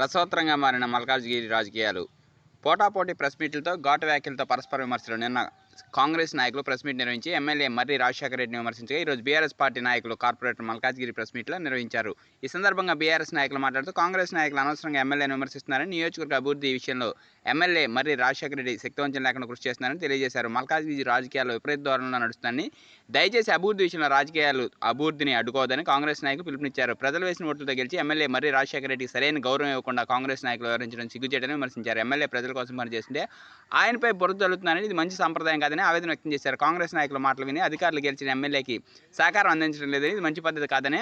రసవత్తరంగా మారిన మల్కాజ్గిరి రాజకీయాలు పోటాపోటీ ప్రెస్ మీట్లతో ఘాటు వ్యాఖ్యలతో పరస్పర విమర్శలు నిన్న కాంగ్రెస్ నాయకులు ప్రెస్ మీట్ నిర్వహించి ఎమ్మెల్యే మర్రి రాజశేఖర రెడ్డిని విమర్శించగా ఈరోజు బీఆర్ఎస్ పార్టీ నాయకులు కార్పొరేటర్ మల్కాజ్గిరి ప్రెస్ మీట్లో నిర్వహించారు. ఈ సందర్భంగా బీఆర్ఎస్ నాయకులు మాట్లాడుతూ కాంగ్రెస్ నాయకులు అనవసరంగా ఎమ్మెల్యేను విమర్శిస్తున్నారని నియోజకవర్గ అభివృద్ధి విషయంలో ఎమ్మెల్యే మర్రి రాజశేఖర రెడ్డి శక్తివంచన లేకుండా కృషి చేస్తున్నారని తెలియజేశారు. మల్కాజ్గిరి రాజకీయాల్లో విపరీత ధోరణిలో నడుస్తుందని దయచేసి అభివృద్ధి విషయంలో రాజకీయాలు అభివృద్ధిని అడ్డుకోవద్దని కాంగ్రెస్ నాయకులు పిలుపునిచ్చారు. ప్రజలు వేసిన ఓట్లతో గెలిచి ఎమ్మెల్యే మర్రి రాజశేఖర రెడ్డికి సరైన గౌరవం ఇవ్వకుండా కాంగ్రెస్ నాయకులు వివరించడం సిగ్గుచేటని విమర్శించారు. ఎమ్మెల్యే ప్రజల కోసం పనిచేస్తుంటే ఆయనపై బురద జల్లుతున్నారని ఇది మంచి సంప్రదాయం కాదని ఆవేదన వ్యక్తం చేశారు. కాంగ్రెస్ నాయకుల మాటలు విని అధికారులు గెలిచిన ఎమ్మెల్యేకి సహకారం అందించడం లేదని ఇది మంచి పద్ధతి కాదని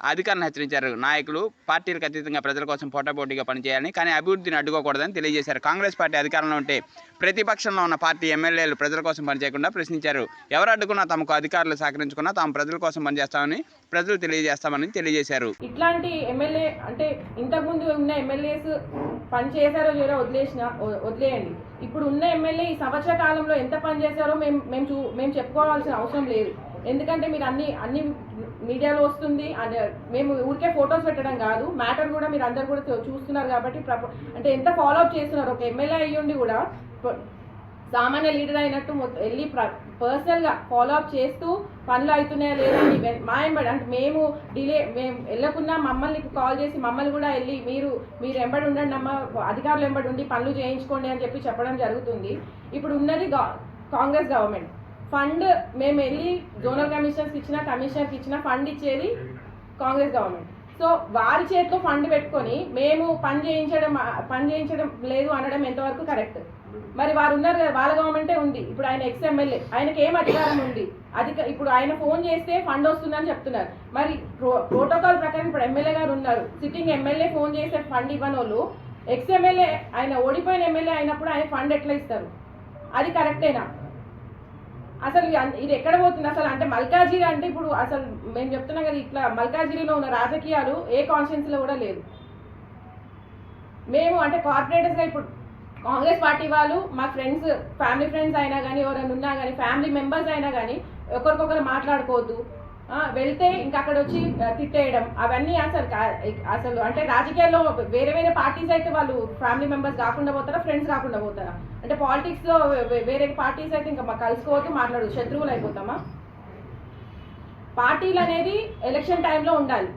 అధికారులను హెచ్చరించారు. నాయకులు పార్టీలకు అతీతంగా ప్రజల కోసం పోటాపోటీగా పనిచేయాలని కానీ అభివృద్ధిని అడ్డుకోకూడదని తెలియజేశారు. కాంగ్రెస్ పార్టీ అధికారంలో ఉంటే ప్రతిపక్షంలో ఉన్న పార్టీ ఎమ్మెల్యేలు ప్రజల కోసం పనిచేయకుండా ప్రశ్నించారు. ఎవరు అడ్డుకున్నా తమకు అధికారులు సహకరించుకున్నా తాము ప్రజల కోసం పనిచేస్తామని ప్రజలు తెలియజేస్తామని తెలియజేశారు. ఇట్లాంటి ఎమ్మెల్యే అంటే ఇంతకుముందు ఉన్న ఎమ్మెల్యేస్ పని చేశారో లేదో వదిలేసిన వదిలేయండి. ఇప్పుడు ఉన్న ఎమ్మెల్యే ఈ సంవత్సర కాలంలో ఎంత పని చేశారో మేము మేము చూ మేము చెప్పుకోవాల్సిన అవసరం లేదు. ఎందుకంటే మీరు అన్ని అన్ని మీడియాలో వస్తుంది అండ్ మేము ఊరికే ఫొటోస్ పెట్టడం కాదు. మ్యాటర్ కూడా మీరు అందరు కూడా చూస్తున్నారు కాబట్టి అంటే ఎంత ఫాలో అప్ చేస్తున్నారు? ఒక ఎమ్మెల్యే అయ్యుండి కూడా సామాన్య లీడర్ అయినట్టు మొత్తం వెళ్ళి పర్సనల్గా ఫాలో అప్ చేస్తూ పనులు అవుతున్నాయా లేదా అని మా ఎంబడి అంటే మేము డిలే మేము వెళ్ళకున్నా మమ్మల్ని కాల్ చేసి మమ్మల్ని కూడా వెళ్ళి మీరు మీరు ఎంబడి ఉండండి అమ్మ అధికారులు ఎంబడి ఉండి పనులు చేయించుకోండి అని చెప్పి చెప్పడం జరుగుతుంది. ఇప్పుడు ఉన్నది కాంగ్రెస్ గవర్నమెంట్. ఫండ్ మేము వెళ్ళి జోనల్ కమిషనర్స్కి ఇచ్చిన కమిషనర్కి ఇచ్చిన ఫండ్ ఇచ్చేది కాంగ్రెస్ గవర్నమెంట్. సో వారి చేతిలో ఫండ్ పెట్టుకొని మేము పని చేయించడం పని చేయించడం లేదు అనడం ఎంతవరకు కరెక్ట్? మరి వారు ఉన్నారు కదా వాళ్ళ గవర్నమెంటే ఉంది. ఇప్పుడు ఆయన ఎక్స్ ఎమ్మెల్యే ఆయనకి ఏం అధికారం ఉంది? అధిక ఇప్పుడు ఆయన ఫోన్ చేస్తే ఫండ్ వస్తుందని చెప్తున్నారు. మరి ప్రో ప్రోటోకాల్ ప్రకారం ఇప్పుడు ఎమ్మెల్యే గారు ఉన్నారు. సిట్టింగ్ ఎమ్మెల్యే ఫోన్ చేస్తే ఫండ్ ఇవ్వని వాళ్ళు ఎక్స్ ఎమ్మెల్యే ఆయన ఓడిపోయిన ఎమ్మెల్యే అయినప్పుడు ఆయన ఫండ్ ఎట్లా ఇస్తారు? అది కరెక్టేనా? అసలు ఇది ఇది ఎక్కడ పోతుంది? అసలు అంటే మల్కాజిరి అంటే ఇప్పుడు అసలు మేము చెప్తున్నాం కదా ఇట్లా మల్కాజిరిలో ఉన్న రాజకీయాలు ఏ కాన్షియన్స్లో కూడా లేదు. మేము అంటే కార్పొరేటర్స్గా ఇప్పుడు కాంగ్రెస్ పార్టీ వాళ్ళు మా ఫ్రెండ్స్ ఫ్యామిలీ ఫ్రెండ్స్ అయినా కానీ ఎవరైనా ఉన్నా కానీ ఫ్యామిలీ మెంబర్స్ అయినా కానీ ఒకరికొకరు మాట్లాడుకోవద్దు. వెళ్తే ఇంకా అక్కడ వచ్చి తిట్టేయడం. అవన్నీ అసలు అసలు అంటే రాజకీయాల్లో వేరే వేరే పార్టీస్ అయితే వాళ్ళు ఫ్యామిలీ మెంబర్స్ కాకుండా పోతారా ఫ్రెండ్స్ కాకుండా పోతారా? అంటే పాలిటిక్స్లో వేరే పార్టీస్ అయితే ఇంకా మా కలుసుకోవద్దు మాట్లాడు శత్రువులు అయిపోతామా? పార్టీలు అనేది ఎలక్షన్ టైంలో ఉండాలి.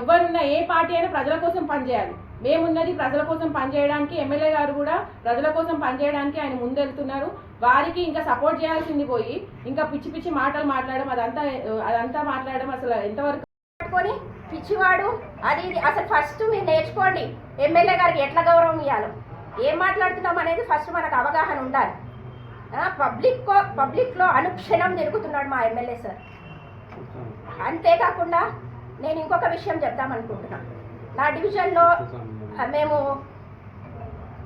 ఎవరున్నా ఏ పార్టీ అయినా ప్రజల కోసం పనిచేయాలి. మేమున్నది ప్రజల కోసం పనిచేయడానికి ఎమ్మెల్యే గారు కూడా ప్రజల కోసం పనిచేయడానికి ఆయన ముందెళ్తున్నారు. వారికి ఇంకా సపోర్ట్ చేయాల్సింది పోయి ఇంకా పిచ్చి పిచ్చి మాటలు మాట్లాడడం అదంతా అదంతా మాట్లాడడం అసలు ఎంతవరకు పట్టుకొని పిచ్చివాడు. అది ఇది. అసలు ఫస్ట్ మీరు నేర్చుకోండి. ఎమ్మెల్యే గారికి ఎట్లా గౌరవం ఇవ్వాలో ఏం మాట్లాడుతున్నాం అనేది ఫస్ట్ మనకు అవగాహన ఉండాలి. పబ్లిక్ పబ్లిక్లో అనుక్షణం తిరుగుతున్నాడు మా ఎమ్మెల్యే సార్. అంతేకాకుండా నేను ఇంకొక విషయం చెప్దామనుకుంటున్నాను. నా డివిజన్లో మేము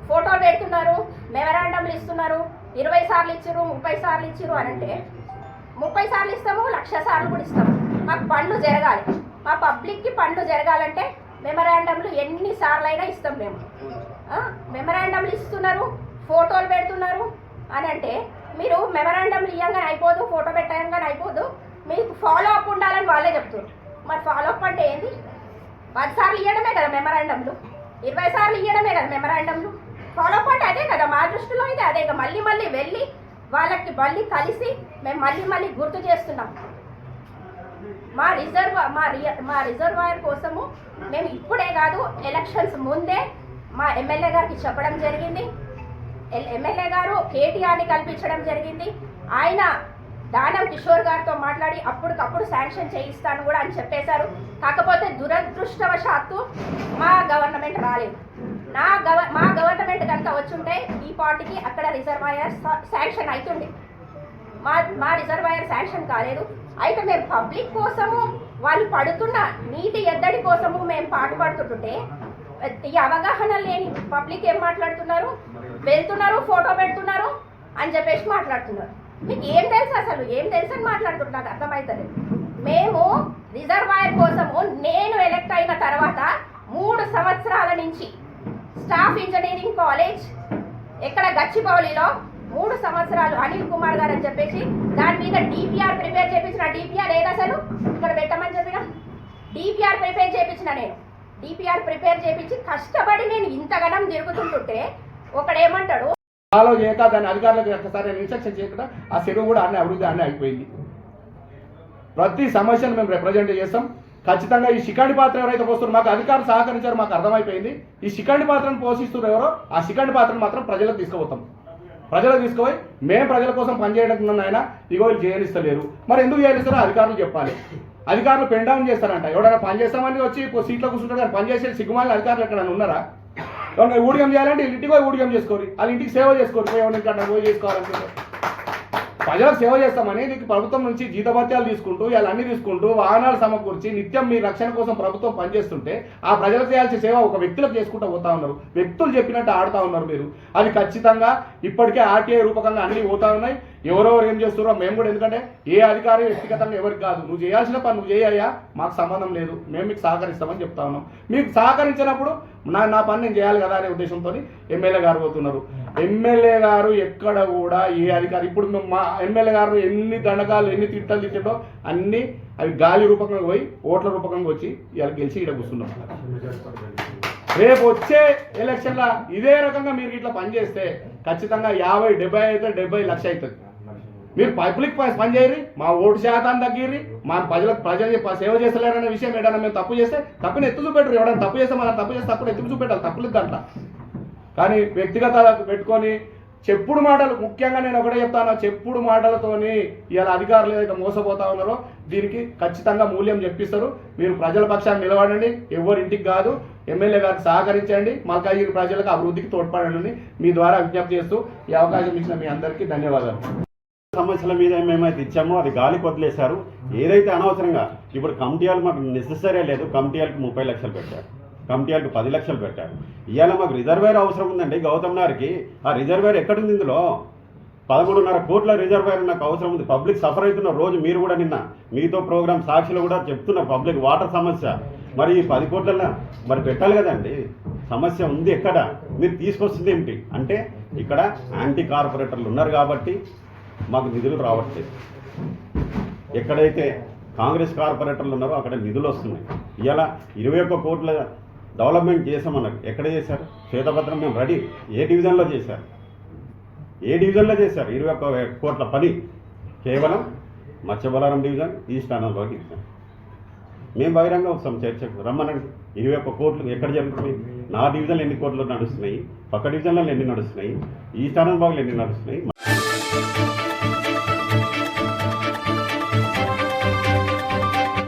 ఫోటోలు పెడుతున్నారు మెమరాండంలు ఇస్తున్నారు ఇరవై సార్లు ఇచ్చారు ముప్పై సార్లు ఇచ్చిర్రు అని అంటే ముప్పై సార్లు ఇస్తాము లక్ష సార్లు కూడా ఇస్తాము. మాకు పనులు జరగాలి. మా పబ్లిక్కి పనులు జరగాలంటే మెమరాండంలు ఎన్ని సార్లు అయినా ఇస్తాం మేము. మెమరాండంలు ఇస్తున్నారు ఫోటోలు పెడుతున్నారు అని అంటే మీరు మెమరాండంలు ఇవ్వగానే అయిపోదు ఫోటో పెట్టగానే అయిపోదు మీకు ఫాలో అప్ ఉండాలని వాళ్ళే చెప్తున్నారు. మరి ఫాలో అప్ అంటే ఏంది? పది సార్లు ఇవ్వడమే కదా మెమరాండంలు ఇరవై సార్లు ఇవ్వడమే కదా మెమరాండంలు ఫాలో అదే కదా మా దృష్టిలో అయితే అదే కదా. మళ్ళీ మళ్ళీ వెళ్ళి వాళ్ళకి మళ్ళీ కలిసి మేము మళ్ళీ మళ్ళీ గుర్తు చేస్తున్నాం. మా రిజర్వ్ మా రియ- మా రిజర్వాయర్ కోసము మేము ఇప్పుడే కాదు ఎలక్షన్స్ ముందే మా ఎమ్మెల్యే గారికి చెప్పడం జరిగింది. ఎల్- ఎమ్మెల్యే గారు కేటీఆర్ని కల్పించడం జరిగింది. ఆయన దానం కిషోర్ గారితో మాట్లాడి అప్పటికప్పుడు శాంక్షన్ చేయిస్తాను కూడా అని చెప్పేశారు. కాకపోతే దురదృష్టవశాత్తు మా గవర్నమెంట్ రాలేదు. నా గవ మా గవర్నమెంట్ కనుక వచ్చుంటే ఈ పార్టీకి అక్కడ రిజర్వాయర్ శాంక్షన్ అవుతుంది మా మా రిజర్వాయర్ శాంక్షన్ కాలేదు. అయితే మేము పబ్లిక్ కోసము వాళ్ళు పడుతున్న నీటి ఎద్దడి కోసము మేము పాటుపడుతుంటే ఈ అవగాహన లేని పబ్లిక్ ఏం మాట్లాడుతున్నారు? వెళ్తున్నారు ఫోటో పెడుతున్నారు అని చెప్పేసి మాట్లాడుతున్నారు. మీకు ఏం తెలుసు అసలు? ఏం తెలుసు అని మాట్లాడుతున్నారు నాకు అర్థమవుతుంది మేము రిజర్వాయర్ కోసము నేను ఎలక్ట్ అయిన తర్వాత మూడు సంవత్సరాల నుంచి స్టాఫ్ ఇంజనీరింగ్ కాలేజ్ ఎక్కడ గచ్చిబౌలిలో మూడు సంవత్సరాలు అనిల్ కుమార్ గారు అని చెప్పేసి దాని మీద డిపిఆర్ ప్రిపేర్ చేపించిన డిపిఆర్ ఏది అసలు? ఇక్కడ పెట్టమని చెప్పిన? డిపిఆర్ ప్రిపేర్ చేపించిన నేను. డిపిఆర్ ప్రిపేర్ చేయించి కష్టపడి నేను ఇంతగనం తిరుగుతుంటుంటే ఒకడేమంటాడు? ఫాలో చేయక దాని అధికారులకు ఒక్కసారి ఇన్స్ట్రక్షన్ చేయకుండా ఆ చెరువు కూడా అన్ని అభివృద్ధి అన్నీ అయిపోయింది. ప్రతి సమస్యను మేము రిప్రజెంట్ చేస్తాం. ఖచ్చితంగా ఈ శిఖండి పాత్ర ఎవరైతే పోస్తున్నారు మాకు అధికారులు సహకరించారు మాకు అర్థమైపోయింది. ఈ శిఖండి పాత్రను పోషిస్తున్నారు ఎవరో ఆ శిఖండి పాత్రను మాత్రం ప్రజలకు తీసుకుపోతాం. ప్రజలకు తీసుకుపోయి మేము ప్రజల కోసం పనిచేయడం ఆయన ఇగో చేయనిస్తలేరు మరి ఎందుకు చేయనిస్తారో అధికారులు చెప్పాలి. అధికారులు పెండౌన్ చేస్తారంట. ఎవడైనా పని చేస్తామని వచ్చి సీట్లో కూర్చుంటారు కానీ పని చేసే సిగ్గుమాలిన అధికారులు ఎక్కడైనా ఉన్నారా? ఎవరైనా ఊడిగం చేయాలంటే వీళ్ళ ఇంటికి పోయి ఊడిగం చేసుకోరు. వాళ్ళ ఇంటికి సేవ చేసుకోరు. పోయి ఎవరి ఇంటికి పోయి చేసుకోవాలనుకుంటే ప్రజలకు సేవ చేస్తామని నీకు ప్రభుత్వం నుంచి జీతభత్యాలు తీసుకుంటూ ఇలా అన్ని తీసుకుంటూ వాహనాలు సమకూర్చి నిత్యం మీ రక్షణ కోసం ప్రభుత్వం పనిచేస్తుంటే ఆ ప్రజలకు చేయాల్సిన సేవ ఒక వ్యక్తులకు చేసుకుంటూ పోతా ఉన్నారు. వ్యక్తులు చెప్పినట్టు ఆడుతూ ఉన్నారు మీరు. అది ఖచ్చితంగా ఇప్పటికే ఆర్టీఐ రూపకంగా అన్ని పోతా ఉన్నాయి. ఎవరెవరు ఏం చేస్తున్నారో మేము కూడా ఎందుకంటే ఏ అధికారి వ్యక్తిగతంగా ఎవరికి కాదు. నువ్వు చేయాల్సిన పని నువ్వు చేయయ్యా మాకు సంబంధం లేదు. మేము మీకు సహకరిస్తామని చెప్తా ఉన్నాం. మీకు సహకరించినప్పుడు నా నా పని నేను చేయాలి కదా అనే ఉద్దేశంతో ఎమ్మెల్యే గారు పోతున్నారు. ఎమ్మెల్యే గారు ఎక్కడ కూడా ఏ అధికారి ఇప్పుడు మేము మా ఎమ్మెల్యే గారు ఎన్ని దండకాలు ఎన్ని తిట్టలు తిట్టడో అన్ని అవి గాలి రూపకంగా పోయి ఓట్ల రూపకంగా వచ్చి ఇలా గెలిచి ఇక్కడ కూర్చున్నాం. రేపు వచ్చే ఎలక్షన్లో ఇదే రకంగా మీరు ఇట్లా పనిచేస్తే ఖచ్చితంగా యాభై డెబ్బై అయితే డెబ్బై లక్ష అవుతుంది. మీరు పబ్లిక్ పని చేయరు మా ఓటు శాతాన్ని తగ్గిర్రి మా ప్రజలకు ప్రజలు సేవ చేస్తలేరనే విషయం ఏదైనా మేము తప్పు చేస్తే తప్పుని ఎత్తు చూపెట్టరు. ఎవరైనా తప్పు చేస్తే మనం తప్పు చేస్తే తప్పుని ఎత్తు చూపెట్టాలి తప్పులేదు దాంట్లో కానీ వ్యక్తిగత పెట్టుకొని చెప్పుడు మాటలు ముఖ్యంగా నేను ఒకటే చెప్తాను చెప్పుడు మాటలతోని ఇలా అధికారులు ఏదైతే మోసపోతా ఉన్నారో దీనికి ఖచ్చితంగా మూల్యం చెప్పిస్తారు. మీరు ప్రజల పక్షాన్ని నిలబడండి ఎవరి ఇంటికి కాదు. ఎమ్మెల్యే గారికి సహకరించండి మల్కాగిరి ప్రజలకు అభివృద్ధికి తోడ్పడండి మీ ద్వారా విజ్ఞప్తి చేస్తూ ఈ అవకాశం ఇచ్చిన మీ అందరికీ ధన్యవాదాలు. సమస్యల మీద మేమైతే ఇచ్చామో అది గాలి వదిలేశారు. ఏదైతే అనవసరంగా ఇప్పుడు కమిటీలు మాకు నెసెసరీ లేదు కమిటీలకు ముప్పై లక్షలు పెట్టారు. కమిటీలకు పది లక్షలు పెట్టారు. ఇవాళ మాకు రిజర్వేర్ అవసరం ఉందండి గౌతమ్ నార్కి ఆ రిజర్వేర్ ఎక్కడుంది ఇందులో? పదమూడున్నర కోట్ల రిజర్వేర్ నాకు అవసరం ఉంది. పబ్లిక్ సఫర్ అవుతున్న రోజు మీరు కూడా నిన్న మీతో ప్రోగ్రామ్ సాక్షిలో కూడా చెప్తున్నారు. పబ్లిక్ వాటర్ సమస్య. మరి ఈ పది కోట్ల మరి పెట్టాలి కదండి. సమస్య ఉంది ఎక్కడ? మీరు తీసుకొస్తుంది ఏమిటి? అంటే ఇక్కడ యాంటీ కార్పొరేటర్లు ఉన్నారు కాబట్టి మాకు నిధులు రావట్లేదు. ఎక్కడైతే కాంగ్రెస్ కార్పొరేటర్లు ఉన్నారో అక్కడ నిధులు వస్తున్నాయి. ఇలా ఇరవై ఒక్క కోట్ల డెవలప్మెంట్ చేసామన్నారు ఎక్కడ చేశారు? శ్వేతపత్రం మేము రెడీ. ఏ డివిజన్లో చేశారు? ఏ డివిజన్లో చేశారు? ఇరవై ఒక్క కోట్ల పని. కేవలం Matsyabalaram division east Ananthbagh division. మేము బహిరంగ వస్తాం చర్చకు రమ్మనండి. ఇరవై ఒక్క కోట్లు ఎక్కడ జరుగుతున్నాయి? నా డివిజన్లు ఎన్ని కోట్లు నడుస్తున్నాయి? పక్క డివిజన్లలో ఎన్ని నడుస్తున్నాయి? ఈస్ట్ అనంతబాగ్లో ఎన్ని నడుస్తున్నాయి?